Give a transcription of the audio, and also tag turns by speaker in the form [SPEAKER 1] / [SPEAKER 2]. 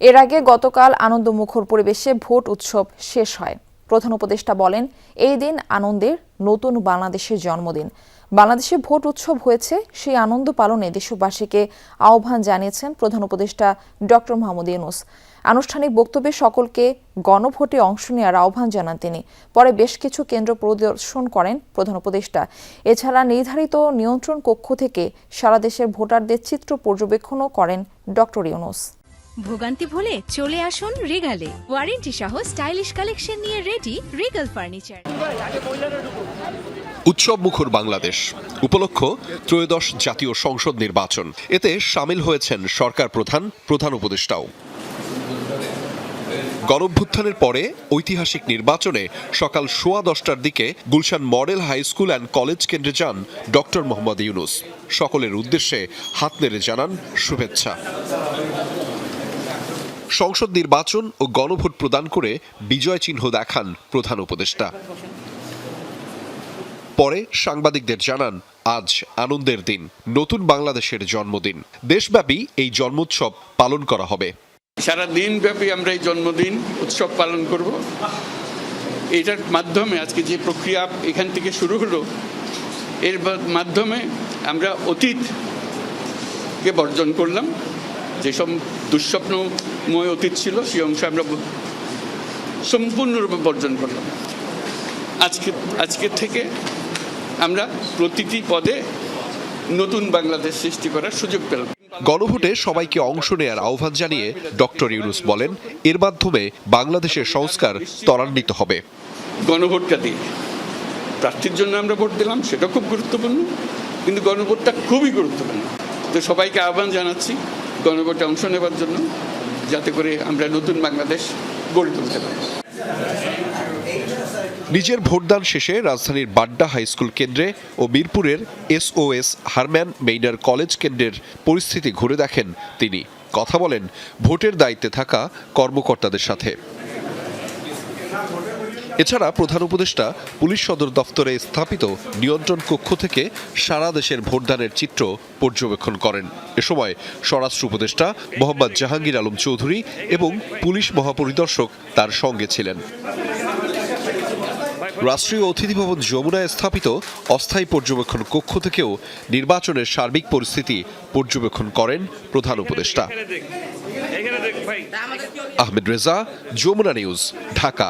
[SPEAKER 1] এর আগে গতকাল আনন্দমুখর পরিবেশে ভোট উৎসব শেষ হয়। প্রধান উপদেষ্টা বলেন, এই দিন আনন্দের নতুন বাংলাদেশের জন্মদিন। বাংলাদেশে ভোট উৎসব হয়েছে, সেই আনন্দ পালনে দেশবাসীকে আহ্বান জানিয়েছেন প্রধান উপদেষ্টা ডক্টর মোহাম্মদ ইউনুস। আনুষ্ঠানিক বক্তব্যে সকলকে গণভোটে অংশ নেওয়ার আহ্বান জানান তিনি। পরে বেশ কিছু কেন্দ্র পরিদর্শন করেন প্রধান উপদেষ্টা। এছাড়া নির্ধারিত নিয়ন্ত্রণ কক্ষ থেকে সারা দেশের ভোটারদের চিত্র পর্যবেক্ষণও করেন ডক্টর ইউনুস।
[SPEAKER 2] ভোগান্তি ভুলে চলে আসুন রিগালে। ওয়ারেন্টি সহ স্টাইলিশ কালেকশন নিয়ে রেডি রিগাল ফার্নিচার
[SPEAKER 3] উৎসব মুখর বাংলাদেশ। উপলক্ষ ত্রয়োদশ জাতীয় সংসদ নির্বাচন। এতে সামিল হয়েছেন সরকার প্রধান প্রধান উপদেষ্টাও। গণভ্যুত্থানের পরে ঐতিহাসিক নির্বাচনে সকাল সোয়া দশটার দিকে Gulshan model high school and college কেন্দ্রে যান ডক্টর মোহাম্মদ ইউনুস। সকলের উদ্দেশ্যে হাত নেড়ে জানান শুভেচ্ছা। সংসদ নির্বাচন ও গণভোট প্রদান করে বিজয় চিহ্ন দেখান প্রধান উপদেষ্টা। পরে সাংবাদিকদের জানান, আজ আনন্দের দিন, নতুন বাংলাদেশের জন্মদিন। দেশব্যাপী এই জন্মোৎসব পালন করা হবে।
[SPEAKER 4] সারা দিন ব্যাপী আমরা এই জন্মদিন, উৎসব পালন করব। এটার মাধ্যমে আজকে যে প্রক্রিয়া এখান থেকে শুরু হলো, এর মাধ্যমে আমরা অতীতকে বর্জন করলাম। যেসব দুঃস্বপ্নময় অতীত ছিল সেই অংশ আমরা সম্পূর্ণরূপে বর্জন করলাম। আজকে আজকে থেকে আমরা প্রতিটি পদে নতুন বাংলাদেশ সৃষ্টি করার সুযোগ পেলাম।
[SPEAKER 3] গণভোটে সবাইকে অংশ নেয়ার আহ্বান জানিয়ে ডক্টর ইউনুস বলেন এর মাধ্যমে বাংলাদেশের সংস্কার ত্বরান্বিত হবে।
[SPEAKER 4] গণভোটটা দিয়ে প্রার্থীর জন্য আমরা ভোট দিলাম সেটা খুব গুরুত্বপূর্ণ কিন্তু গণভোটটা খুবই গুরুত্বপূর্ণ। তো সবাইকে আহ্বান জানাচ্ছি গণভোটে অংশ নেবার জন্য যাতে করে আমরা নতুন বাংলাদেশ গড়ে তুলতে পারি।
[SPEAKER 3] নিজের ভোটদান শেষে রাজধানীর বাড্ডা হাই স্কুল কেন্দ্রে ও মিরপুরের এসওএস হারম্যান মেইনার কলেজ কেন্দ্রের পরিস্থিতি ঘুরে দেখেন তিনি। কথা বলেন, ভোটের দায়িত্বে থাকা কর্মকর্তাদের সাথে। এছাড়া প্রধান উপদেষ্টা পুলিশ সদর দফতরে স্থাপিত নিয়ন্ত্রণ কক্ষ থেকে সারা দেশের ভোটদানের চিত্র পর্যবেক্ষণ করেন। এ সময় স্বরাষ্ট্র উপদেষ্টা মোহাম্মদ জাহাঙ্গীর আলম চৌধুরী এবং পুলিশ মহাপরিদর্শক তার সঙ্গে ছিলেন। রাষ্ট্রীয় অতিথি ভবন যমুনায় স্থাপিত অস্থায়ী পর্যবেক্ষণ কক্ষ থেকেও নির্বাচনের সার্বিক পরিস্থিতি পর্যবেক্ষণ করেন প্রধান উপদেষ্টা। আহমেদ রেজা যমুনা নিউজ ঢাকা।